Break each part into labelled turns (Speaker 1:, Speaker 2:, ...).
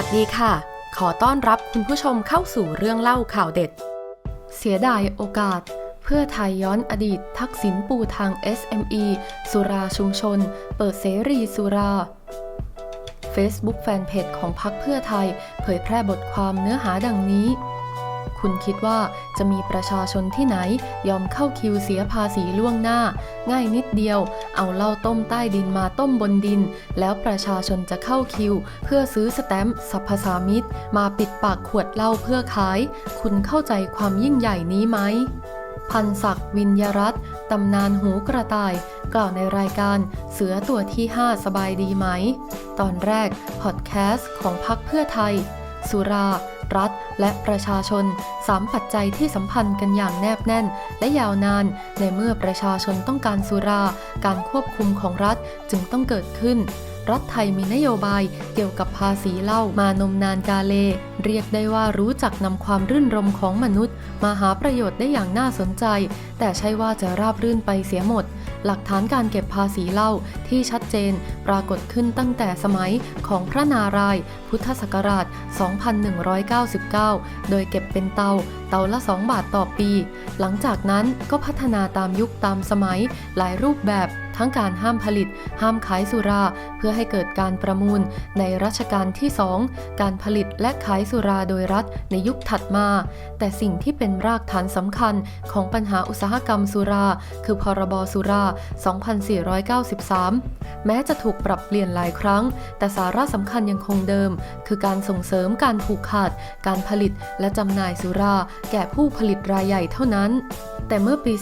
Speaker 1: วัสดีค่ะ ขอต้อนรับคุณผู้ชมเข้าสู่เรื่องเล่าข่าวเด็ด เสียดายโอกาส เพื่อไทยย้อนอดีต ทักษิณปูทาง SME สุราชุมชน เปิดเสรีสุรา Facebook แฟนเพจของพรรคเพื่อไทย เผยแพร่บทความเนื้อหาดังนี้ คุณคิดว่าจะมีประชาชนที่ไหนยอมเข้าคิวเสียภาษีล่วงหน้า ง่ายนิดเดียว เอาเหล้าต้มใต้ดินมาต้มบนดิน แล้วประชาชนจะเข้าคิว เพื่อซื้อสแตมป์สรรพสามิตมาปิดปากขวดเหล้าเพื่อขาย คุณเข้าใจความยิ่งใหญ่นี้ไหมพันศักดิ์วิญญรัตน์ตำนานหูกระต่าย กล่าวในรายการเสือตัวที่ 5 สบายดีไหม ตอนแรกพอดแคสต์ของพักเพื่อไทย สุรา รัฐ และประชาชนสามปัจจัยที่สัมพันธ์กันอย่างแนบแน่น และยาวนาน ในเมื่อประชาชนต้องการสุรา การควบคุมของรัฐจึงต้องเกิดขึ้น รัฐไทยมีนโยบายเกี่ยวกับภาษีเหล้ามานมนานกาเล เรียกได้ว่ารู้จักนำความรื่นรมของมนุษย์ มาหาประโยชน์ได้อย่างน่าสนใจ แต่ใช่ว่าจะราบรื่นไปเสียหมด หลักฐานการเก็บภาษีเหล้าที่ชัดเจนปรากฏขึ้นตั้งแต่สมัยของพระนารายณ์พุทธศักราช 2199 โดยเก็บเป็นเตาเตาละ 2 บาทต่อปี หลังจากนั้นก็พัฒนาตามยุคตามสมัยหลายรูปแบบทั้งการห้ามผลิต ห้ามขายสุรา เพื่อให้เกิดการประมูล ในรัชกาลที่ 2 การผลิตและขายสุราโดยรัฐในยุคถัดมา แต่สิ่งที่เป็นรากฐานสำคัญของปัญหาอุตสาหกรรมสุรา คือพรบสุรา 2493 แม้จะถูกปรับเปลี่ยนหลายครั้ง แต่สาระสำคัญยังคงเดิม คือการส่งเสริมการผูกขาด การผลิตและจำหน่ายสุราแก่ผู้ผลิตรายใหญ่เท่านั้น แต่เมื่อปี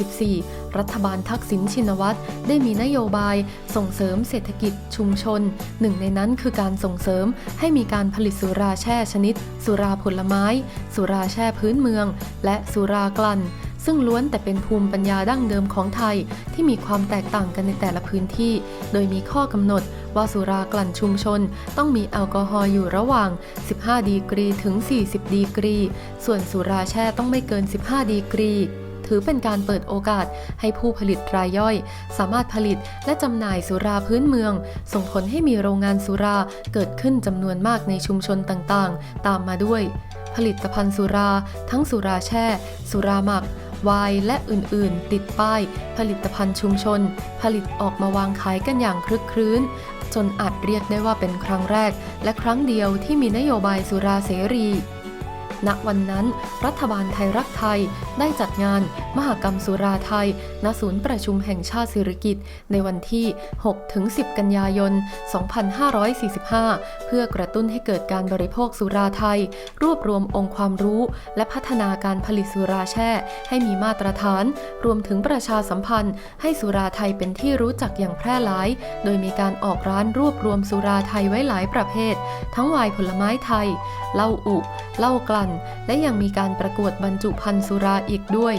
Speaker 1: 2544 รัฐบาลทักษิณชินวัตรได้มีนโยบายส่งเสริมเศรษฐกิจชุมชน หนึ่งในนั้นคือการส่งเสริมให้มีการผลิตสุราแช่ชนิด สุราผลไม้ สุราแช่พื้นเมือง และสุรากลั่น ซึ่งล้วนแต่เป็นภูมิปัญญาดั้งเดิมของไทยที่มีความแตกต่างกันในแต่ละพื้นที่ โดยมีข้อกำหนดว่าสุรากลั่นชุมชน ต้องมีแอลกอฮอล์อยู่ระหว่าง 15 ดีกรีถึง 40 ดีกรี ส่วนสุราแช่ต้องไม่เกิน 15 ดีกรีถือเป็นการเปิดโอกาสให้ผู้ผลิตรายย่อย สามารถผลิตและจำหน่ายสุราพื้นเมือง ส่งผลให้มีโรงงานสุราเกิดขึ้นจำนวนมากในชุมชนต่างๆ ตามมาด้วย ผลิตภัณฑ์สุรา ทั้งสุราแช่ สุราหมัก วายและอื่นๆ ติดป้าย ผลิตภัณฑ์ชุมชน ผลิตออกมาวางขายกันอย่างคลึกครื้น จนอาจเรียกได้ว่าเป็นครั้งแรก และครั้งเดียวที่มีนโยบายสุราเสรีณวันนั้น รัฐบาลไทยรักไทย ได้จัดงาน มหกรรมสุราไทย ณ ศูนย์ประชุมแห่งชาติสิริกิติ์ในวันที่ 6-10 กันยายน 2545 เพื่อกระตุ้นให้เกิดการบริโภคสุราไทย รวบรวมองค์ความรู้ และพัฒนาการผลิตสุราแช่ ให้มีมาตรฐาน รวมถึงประชาสัมพันธ์ ให้สุราไทยเป็นที่รู้จักอย่างแพร่หลาย โดยมีการออกร้านรวบรวมสุราไทยไว้หลายประเภท ทั้งวน์ผลไม้ไทย เหล้าอุ เหล้ากลั่น และยังมีการประกวดบรรจุภัณฑ์สุราอีกด้วย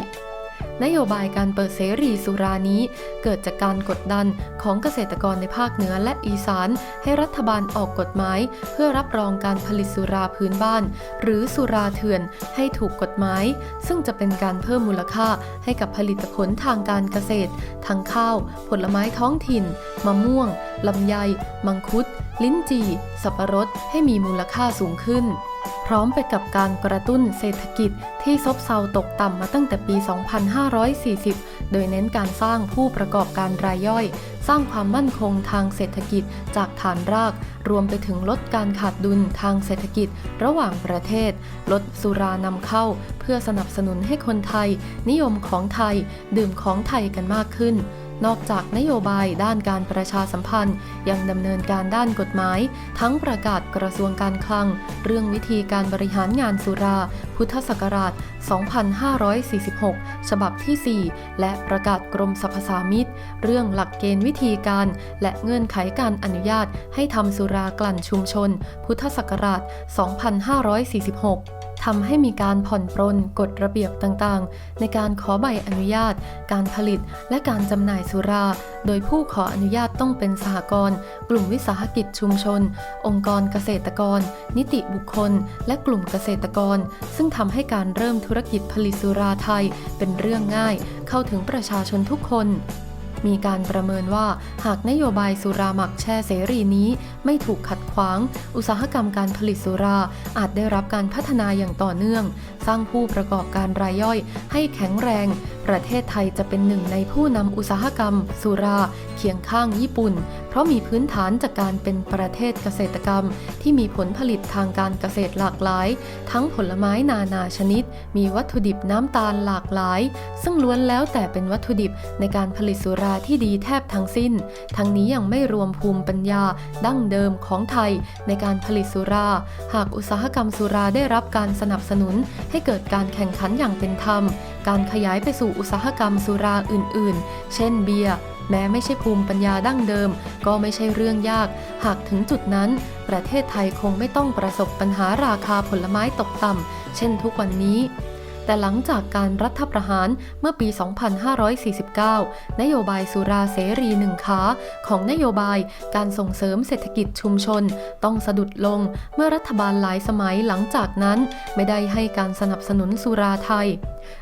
Speaker 1: นโยบายการเปิดเสรีสุรานี้เกิดจากการกดดันของเกษตรกรในภาคเหนือและอีสาน ให้รัฐบาลออกกฎหมาย เพื่อรับรองการผลิตสุราพื้นบ้าน หรือสุราเถื่อนให้ถูกกฎหมาย ซึ่งจะเป็นการเพิ่มมูลค่าให้กับผลิตผลทางการเกษตรทั้งข้าว ผลไม้ท้องถิ่น มะม่วงลำไย มังคุด ลิ้นจี่ สับปะรดให้มีมูลค่าสูงขึ้น พร้อมไปกับการกระตุ้นเศรษฐกิจที่ซบเซาตกต่ำมาตั้งแต่ปี 2540 โดยเน้นการสร้างผู้ประกอบการรายย่อย สร้างความมั่นคงทางเศรษฐกิจจากฐานราก รวมไปถึงลดการขาดดุลทางเศรษฐกิจระหว่างประเทศ ลดสุรานำเข้า เพื่อสนับสนุนให้คนไทย นิยมของไทย ดื่มของไทยกันมากขึ้น นอกจากนโยบายด้านการประชาสัมพันธ์ ยังดำเนินการด้านกฎหมาย ทั้งประกาศกระทรวงการคลัง เรื่องวิธีการบริหารงานสุรา พุทธศักราช 2546 ฉบับที่ 4 และประกาศกรมสรรพสามิตเรื่องหลักเกณฑ์วิธีการ และเงื่อนไขการอนุญาตให้ทำสุรากลั่นชุมชน พุทธศักราช 2546 ทำให้มีการผ่อนปรนกฎระเบียบต่างๆ ในการขอใบอนุญาต การผลิต และการจำหน่ายสุรา โดยผู้ขออนุญาตต้องเป็นสหกรณ์กลุ่มวิสาหกิจชุมชน องค์กรเกษตรกร นิติบุคคล และกลุ่มเกษตรกร ซึ่งทำให้การเริ่มธุรกิจผลิตสุราไทยเป็นเรื่องง่าย เข้าถึงประชาชนทุกคน มีการประเมินว่าหากนโยบายสุราหมักแช่เสรีนี้ไม่ถูกขัดขวาง อุตสาหกรรมการผลิตสุราอาจได้รับการพัฒนาอย่างต่อเนื่อง สร้างผู้ประกอบการรายย่อยให้แข็งแรง ประเทศไทยจะเป็นหนึ่งในผู้นำอุตสาหกรรม สุราเคียงข้างญี่ปุ่นเพราะมีพื้นฐานจากการเป็นประเทศเกษตรกรรม ที่มีผลผลิตทางการเกษตรหลากหลาย ทั้งผลไม้นานาชนิด มีวัตถุดิบน้ำตาลหลากหลาย ซึ่งล้วนแล้วแต่เป็นวัตถุดิบในการผลิตสุราที่ดีแทบทั้งสิ้น ทั้งนี้ยังไม่รวมภูมิปัญญา ดั้งเดิมของไทยในการผลิตสุรา หากอุตสาหกรรมสุราได้รับการสนับสนุน ให้เกิดการแข่งขันอย่างเป็นธรรม การขยายไปสู่อุตสาหกรรมสุราอื่น ๆ เช่นเบียร์ แม้ไม่ใช่ภูมิปัญญาดั้งเดิม ก็ไม่ใช่เรื่องยาก หากถึงจุดนั้น ประเทศไทยคงไม่ต้องประสบปัญหาราคาผลไม้ตกต่ำเช่นทุกวันนี้แต่หลังจากการรัฐประหารเมื่อปี 2549 นโยบายสุราเสรีหนึ่งขาของนโยบายการส่งเสริมเศรษฐกิจชุมชน ต้องสะดุดลงเมื่อรัฐบาลหลายสมัยหลังจากนั้น ไม่ได้ให้การสนับสนุนสุราไทย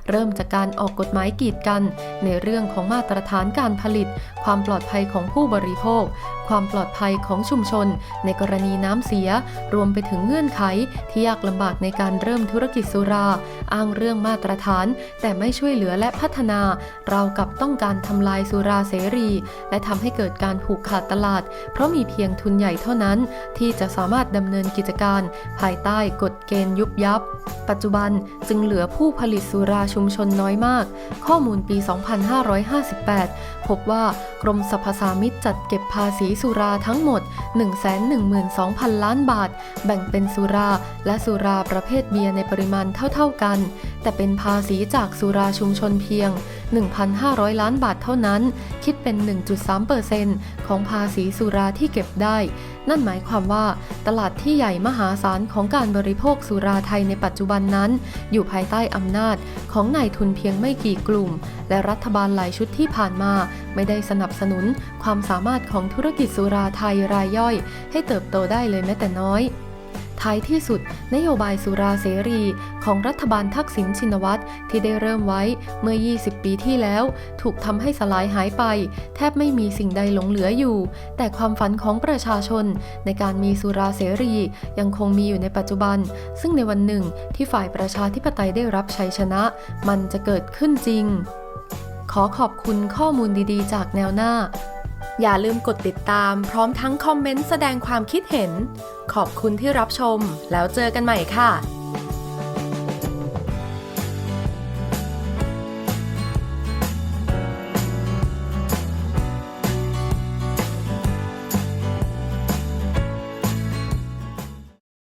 Speaker 1: เริ่มจากการออกกฎหมายกีดกัน ในเรื่องของมาตรฐานการผลิต ความปลอดภัยของผู้บริโภค ความปลอดภัยของชุมชน ในกรณีน้ำเสีย รวมไปถึงเงื่อนไข ที่ยากลำบากในการเริ่มธุรกิจสุรา อ้างเรื่องมาตรฐาน แต่ไม่ช่วยเหลือและพัฒนา เรากับต้องการทำลายสุราเสรี และทำให้เกิดการผูกขาดตลาด เพราะมีเพียงทุนใหญ่เท่านั้น ที่จะสามารถดำเนินกิจการ ภายใต้กฎเกณฑ์ยุบยับ ปัจจุบันจึงเหลือผู้ผลิตสุราชุมชนน้อยมาก ข้อมูลปี 2558 พบว่า กรมสรรพสามิตจัดเก็บภาษีสุราทั้งหมด 112,000 ล้านบาท แบ่งเป็นสุราและสุราประเภทเบียร์ในปริมาณเท่าๆกัน แต่เป็นภาษีจากสุราชุมชนเพียง 1,500 ล้านบาทเท่านั้น คิดเป็น 1.3%ของภาษีสุราที่เก็บได้ นั่นหมายความว่า ตลาดที่ใหญ่มหาศาลของการบริโภคสุราไทยในปัจจุบันนั้น อยู่ภายใต้อำนาจของนายทุนเพียงไม่กี่กลุ่ม และรัฐบาลหลายชุดที่ผ่านมาไม่ได้สนับบสนุนความสามารถของธุรกิจสุราไทยรายย่อย ให้เติบโตได้เลยแม้แต่น้อย ท้ายที่สุด นโยบายสุราเสรีของรัฐบาลทักษิณชินวัตรที่ได้เริ่มไว้เมื่อ 20 ปีที่แล้ว ถูกทำให้สลายหายไป แทบไม่มีสิ่งใดหลงเหลืออยู่ แต่ความฝันของประชาชน ในการมีสุราเสรียังคงมีอยู่ในปัจจุบัน ซึ่งในวันหนึ่งที่ฝ่ายประชาธิปไตยได้รับชัยชนะ มันจะเกิดขึ้นจริง ขอขอบคุณข้อมูลดีๆ จากแนวหน้า
Speaker 2: อย่าลืมกดติดตามพร้อมทั้งคอมเมนต์แสดงความคิดเห็น ขอบคุณที่รับชม แล้วเจอกันใหม่ค่ะ